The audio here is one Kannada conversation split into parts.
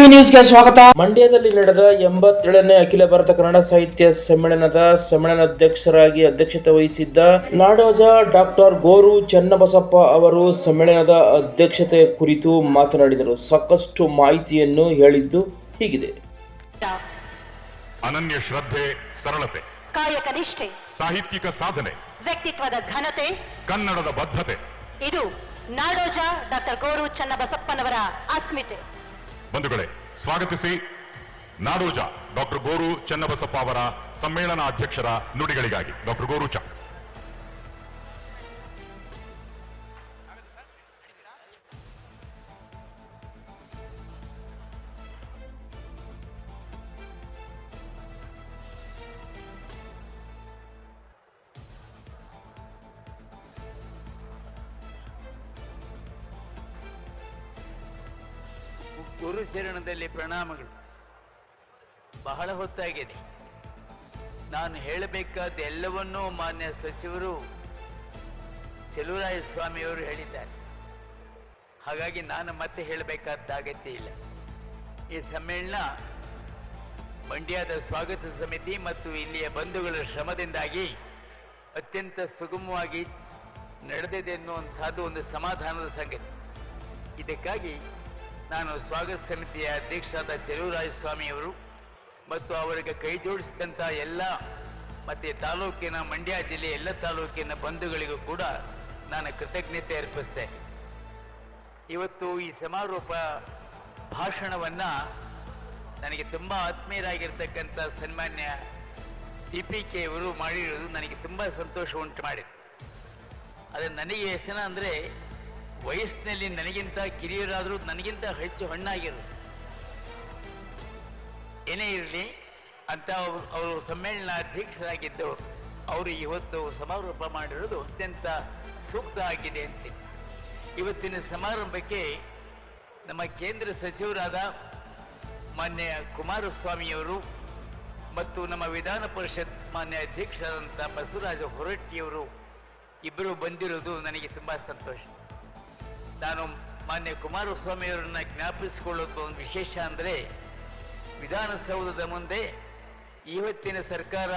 ಟಿವಿ ನ್ಯೂಸ್ಗೆ ಸ್ವಾಗತ. ಮಂಡ್ಯದಲ್ಲಿ ನಡೆದ ಎಂಬತ್ತೇಳನೇ ಅಖಿಲ ಭಾರತ ಕನ್ನಡ ಸಾಹಿತ್ಯ ಸಮ್ಮೇಳನದ ಸಮ್ಮೇಳನಾಧ್ಯಕ್ಷರಾಗಿ ಅಧ್ಯಕ್ಷತೆ ವಹಿಸಿದ್ದ ನಾಡೋಜ ಡಾಕ್ಟರ್ ಗೋರು ಚನ್ನಬಸಪ್ಪ ಅವರು ಸಮ್ಮೇಳನದ ಅಧ್ಯಕ್ಷತೆ ಕುರಿತು ಮಾತನಾಡಿದರು. ಸಾಕಷ್ಟು ಮಾಹಿತಿಯನ್ನು ಹೇಳಿದ್ದು ಹೀಗಿದೆ. ಅನನ್ಯ ಶ್ರದ್ಧೆ ಸರಳತೆ ಕಾಯಕ ನಿಷ್ಠೆ ಸಾಹಿತ್ಯಿಕ ಸಾಧನೆ ವ್ಯಕ್ತಿತ್ವದ ಘನತೆ ಕನ್ನಡದ ಬದ್ಧತೆ. ಇದು ನಾಡೋಜ ಡಾಕ್ಟರ್ ಗೋರು ಚನ್ನಬಸಪ್ಪನವರ ಅಸ್ಮಿತೆ. ಬಂಧುಗಳೇ ಸ್ವಾಗತಿಸಿ. ನಾಡೋಜ ಡಾಕ್ಟರ್ ಗೋರು ಚನ್ನಬಸಪ್ಪ ಅವರ ಸಮ್ಮೇಳನ ಅಧ್ಯಕ್ಷರ ನುಡಿಗಳಿಗಾಗಿ. ಡಾಕ್ಟರ್ ಗೋರು ಗುರು ಶರಣದಲ್ಲಿ ಪ್ರಣಾಮಗಳು. ಬಹಳ ಹೊತ್ತಾಗಿದೆ. ನಾನು ಹೇಳಬೇಕಾದ ಎಲ್ಲವನ್ನೂ ಮಾನ್ಯ ಸಚಿವರು ಚೆಲುವರಾಯ ಸ್ವಾಮಿಯವರು ಹೇಳಿದ್ದಾರೆ. ಹಾಗಾಗಿ ನಾನು ಮತ್ತೆ ಹೇಳಬೇಕಾದ ಅಗತ್ಯ ಇಲ್ಲ. ಈ ಸಮ್ಮೇಳನ ಮಂಡ್ಯದ ಸ್ವಾಗತ ಸಮಿತಿ ಮತ್ತು ಇಲ್ಲಿಯ ಬಂಧುಗಳ ಶ್ರಮದಿಂದಾಗಿ ಅತ್ಯಂತ ಸುಗಮವಾಗಿ ನಡೆದಿದೆ ಎನ್ನುವಂತಹದ್ದು ಒಂದು ಸಮಾಧಾನದ ಸಂಗತಿ. ಇದಕ್ಕಾಗಿ ನಾನು ಸ್ವಾಗತ ಸಮಿತಿಯ ಅಧ್ಯಕ್ಷರಾದ ಸ್ವಾಮಿಯವರು ಮತ್ತು ಅವರಿಗೆ ಕೈ ಜೋಡಿಸಿದಂಥ ಎಲ್ಲ ಮತ್ತೆ ತಾಲೂಕಿನ ಮಂಡ್ಯ ಜಿಲ್ಲೆಯ ಎಲ್ಲ ತಾಲೂಕಿನ ಬಂಧುಗಳಿಗೂ ಕೂಡ ನಾನು ಕೃತಜ್ಞತೆ ಅರ್ಪಿಸಿದೆ ಇವತ್ತು ಈ ಸಮಾರೋಪ ಭಾಷಣವನ್ನ ನನಗೆ ತುಂಬಾ ಆತ್ಮೀಯರಾಗಿರ್ತಕ್ಕಂಥ ಸನ್ಮಾನ್ಯ ಸಿ ಪಿ ಅವರು ಮಾಡಿರೋದು ನನಗೆ ತುಂಬಾ ಸಂತೋಷ ಉಂಟು ಮಾಡಿದೆ. ಆದರೆ ನನಗೆ ಎಷ್ಟು ಅಂದ್ರೆ ವಯಸ್ಸಿನಲ್ಲಿ ನನಗಿಂತ ಕಿರಿಯರಾದರೂ ನನಗಿಂತ ಹೆಚ್ಚು ಹಣ್ಣಾಗಿರು. ಏನೇ ಇರಲಿ, ಅಂತ ಅವರು ಸಮ್ಮೇಳನ ಅಧ್ಯಕ್ಷರಾಗಿದ್ದು, ಅವರು ಇವತ್ತು ಸಮಾರೋಪ ಮಾಡಿರೋದು ಅತ್ಯಂತ ಸೂಕ್ತ ಆಗಿದೆ ಅಂತ. ಇವತ್ತಿನ ಸಮಾರಂಭಕ್ಕೆ ನಮ್ಮ ಕೇಂದ್ರ ಸಚಿವರಾದ ಮಾನ್ಯ ಕುಮಾರಸ್ವಾಮಿಯವರು ಮತ್ತು ನಮ್ಮ ವಿಧಾನ ಪರಿಷತ್ ಮಾನ್ಯ ಅಧ್ಯಕ್ಷರಾದಂಥ ಬಸವರಾಜ ಹೊರಟ್ಟಿಯವರು ಇಬ್ಬರು ಬಂದಿರೋದು ನನಗೆ ತುಂಬ ಸಂತೋಷ. ನಾನು ಮಾನ್ಯ ಕುಮಾರಸ್ವಾಮಿ ಅವರನ್ನ ಜ್ಞಾಪಿಸಿಕೊಳ್ಳೋದು ಒಂದು ವಿಶೇಷ ಅಂದ್ರೆ ವಿಧಾನಸೌಧದ ಮುಂದೆ ಇವತ್ತಿನ ಸರ್ಕಾರ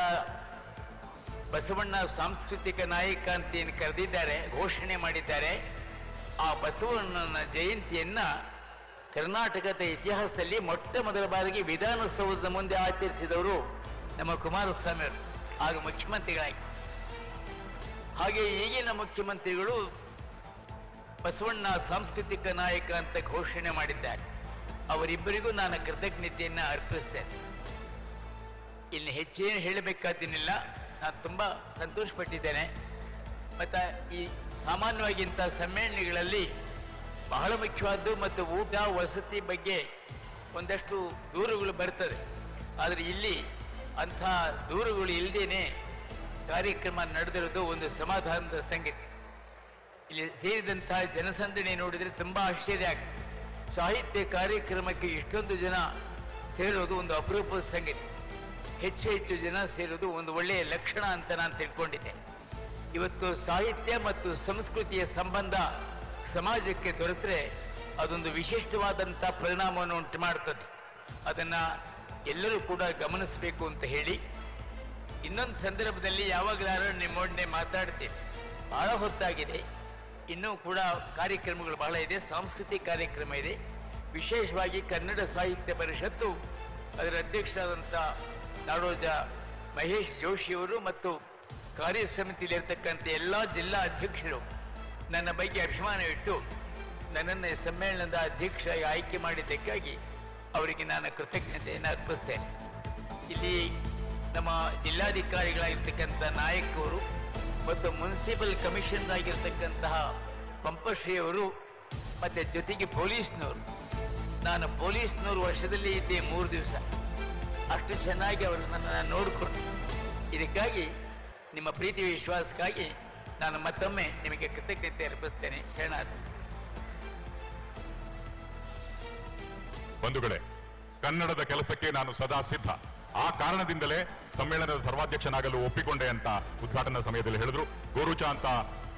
ಬಸವಣ್ಣ ಸಾಂಸ್ಕೃತಿಕ ನಾಯಕ ಅಂತ ಏನು ಕರೆದಿದ್ದಾರೆ, ಘೋಷಣೆ ಮಾಡಿದ್ದಾರೆ. ಆ ಬಸವಣ್ಣನ ಜಯಂತಿಯನ್ನ ಕರ್ನಾಟಕದ ಇತಿಹಾಸದಲ್ಲಿ ಮೊಟ್ಟ ಮೊದಲ ಬಾರಿಗೆ ವಿಧಾನಸೌಧದ ಮುಂದೆ ಆಚರಿಸಿದವರು ನಮ್ಮ ಕುಮಾರಸ್ವಾಮಿ ಅವರು ಆಗ ಮುಖ್ಯಮಂತ್ರಿಗಳಾಗಿ. ಹಾಗೆ ಈಗಿನ ಮುಖ್ಯಮಂತ್ರಿಗಳು ಬಸವಣ್ಣ ಸಾಂಸ್ಕೃತಿಕ ನಾಯಕ ಅಂತ ಘೋಷಣೆ ಮಾಡಿದ್ದಾರೆ. ಅವರಿಬ್ಬರಿಗೂ ನಾನು ಕೃತಜ್ಞತೆಯನ್ನ ಅರ್ಪಿಸ್ತೇನೆ. ಇಲ್ಲಿ ಹೆಚ್ಚೇನು ಹೇಳಬೇಕಾದಿನಿಲ್ಲ ನಾನು ತುಂಬಾ ಸಂತೋಷಪಟ್ಟಿದ್ದೇನೆ. ಮತ್ತು ಈ ಸಾಮಾನ್ಯವಾಗಿ ಇಂಥ ಸಮ್ಮೇಳನಗಳಲ್ಲಿ ಬಹಳ ಮುಖ್ಯವಾದ್ದು ಮತ್ತು ಊಟ, ವಸತಿ ಬಗ್ಗೆ ಒಂದಷ್ಟು ದೂರುಗಳು ಬರ್ತದೆ. ಆದರೆ ಇಲ್ಲಿ ಅಂಥ ದೂರುಗಳು ಇಲ್ಲದೇನೆ ಕಾರ್ಯಕ್ರಮ ನಡೆದಿರೋದು ಒಂದು ಸಮಾಧಾನದ ಸಂಗತಿ. ಇಲ್ಲಿ ಸೇರಿದಂತಹ ಜನಸಂದಣಿ ನೋಡಿದ್ರೆ ತುಂಬಾ ಆಶ್ಚರ್ಯ ಆಗ್ತದೆ. ಸಾಹಿತ್ಯ ಕಾರ್ಯಕ್ರಮಕ್ಕೆ ಇಷ್ಟೊಂದು ಜನ ಸೇರೋದು ಒಂದು ಅಪರೂಪದ ಸಂಗತಿ. ಹೆಚ್ಚು ಹೆಚ್ಚು ಜನ ಸೇರೋದು ಒಂದು ಒಳ್ಳೆಯ ಲಕ್ಷಣ ಅಂತ ನಾನು ತಿಳ್ಕೊಂಡಿದ್ದೆ. ಇವತ್ತು ಸಾಹಿತ್ಯ ಮತ್ತು ಸಂಸ್ಕೃತಿಯ ಸಂಬಂಧ ಸಮಾಜಕ್ಕೆ ದೊರೆತರೆ ಅದೊಂದು ವಿಶಿಷ್ಟವಾದಂಥ ಪರಿಣಾಮವನ್ನು ಉಂಟು ಮಾಡ್ತದೆ ಅದನ್ನ ಎಲ್ಲರೂ ಕೂಡ ಗಮನಿಸಬೇಕು ಅಂತ ಹೇಳಿ ಇನ್ನೊಂದು ಸಂದರ್ಭದಲ್ಲಿ ಯಾವಾಗಲಾದ್ರೂ ನಿಮ್ಮೊಡನೆ ಮಾತಾಡ್ತೀನಿ. ಬಹಳ ಹೊತ್ತಾಗಿದೆ. ಇನ್ನೂ ಕೂಡ ಕಾರ್ಯಕ್ರಮಗಳು ಬಹಳ ಇದೆ, ಸಾಂಸ್ಕೃತಿಕ ಕಾರ್ಯಕ್ರಮ ಇದೆ. ವಿಶೇಷವಾಗಿ ಕನ್ನಡ ಸಾಹಿತ್ಯ ಪರಿಷತ್ತು, ಅದರ ಅಧ್ಯಕ್ಷರಾದಂಥ ನಾಡೋಜ ಮಹೇಶ್ ಜೋಶಿಯವರು ಮತ್ತು ಕಾರ್ಯ ಸಮಿತಿಯಲ್ಲಿರ್ತಕ್ಕಂಥ ಎಲ್ಲ ಜಿಲ್ಲಾ ಅಧ್ಯಕ್ಷರು ನನ್ನ ಬಗ್ಗೆ ಅಭಿಮಾನವಿಟ್ಟು ನನ್ನನ್ನು ಸಮ್ಮೇಳನದ ಅಧ್ಯಕ್ಷ ಆಯ್ಕೆ ಮಾಡಿದ್ದಕ್ಕಾಗಿ ಅವರಿಗೆ ನಾನು ಕೃತಜ್ಞತೆಯನ್ನು ಅರ್ಪಿಸ್ತೇನೆ. ಇಲ್ಲಿ ನಮ್ಮ ಜಿಲ್ಲಾಧಿಕಾರಿಗಳಾಗಿರ್ತಕ್ಕಂಥ ನಾಯಕರು ಮತ್ತು ಮುನ್ಸಿಪಲ್ ಕಮಿಷನ್ ಆಗಿರ್ತಕ್ಕಂತಹ ಪಂಪಶ್ರೀ ಅವರು ಮತ್ತೆ ಜೊತೆಗೆ ಪೊಲೀಸ್ನವರು. ನಾನು ಪೊಲೀಸ್ನವರು ವರ್ಷದಲ್ಲಿ ಇದ್ದೆ ಮೂರು ದಿವಸ. ಅಷ್ಟು ಚೆನ್ನಾಗಿ ಅವರು ನನ್ನನ್ನು ನೋಡಿಕೊಂಡು ಇದಕ್ಕಾಗಿ ನಿಮ್ಮ ಪ್ರೀತಿ ವಿಶ್ವಾಸಕ್ಕಾಗಿ ನಾನು ಮತ್ತೊಮ್ಮೆ ನಿಮಗೆ ಕೃತಜ್ಞತೆ ಅರ್ಪಿಸ್ತೇನೆ. ಶರಣಾದ ಬಂಧುಗಳೇ ಕನ್ನಡದ ಕೆಲಸಕ್ಕೆ ನಾನು ಸದಾ ಸಿದ್ಧ. ಆ ಕಾರಣದಿಂದಲೇ ಸಮ್ಮೇಳನದ ಸರ್ವಾಧ್ಯಕ್ಷನಾಗಲು ಒಪ್ಪಿಕೊಂಡೆ ಅಂತ ಉದ್ಘಾಟನಾ ಸಮಯದಲ್ಲಿ ಹೇಳಿದ್ರು. ಗೋರುಚ ಅಂತ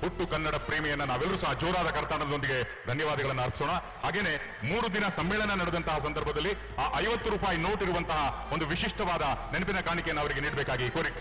ಹುಟ್ಟು ಕನ್ನಡ ಪ್ರೇಮಿಯನ್ನ ನಾವೆಲ್ಲರೂ ಸಹ ಜೋರಾದ ಕರ್ತಾಣದೊಂದಿಗೆ ಧನ್ಯವಾದಗಳನ್ನು ಅರ್ಪಿಸೋಣ. ಹಾಗೇನೆ ಮೂರು ದಿನ ಸಮ್ಮೇಳನ ನಡೆದಂತಹ ಸಂದರ್ಭದಲ್ಲಿ ಆ ಐವತ್ತು ರೂಪಾಯಿ ನೋಟ್ ಇರುವಂತಹ ಒಂದು ವಿಶಿಷ್ಟವಾದ ನೆನಪಿನ ಕಾಣಿಕೆಯನ್ನು ಅವರಿಗೆ ನೀಡಬೇಕಾಗಿ ಕೋರಿ.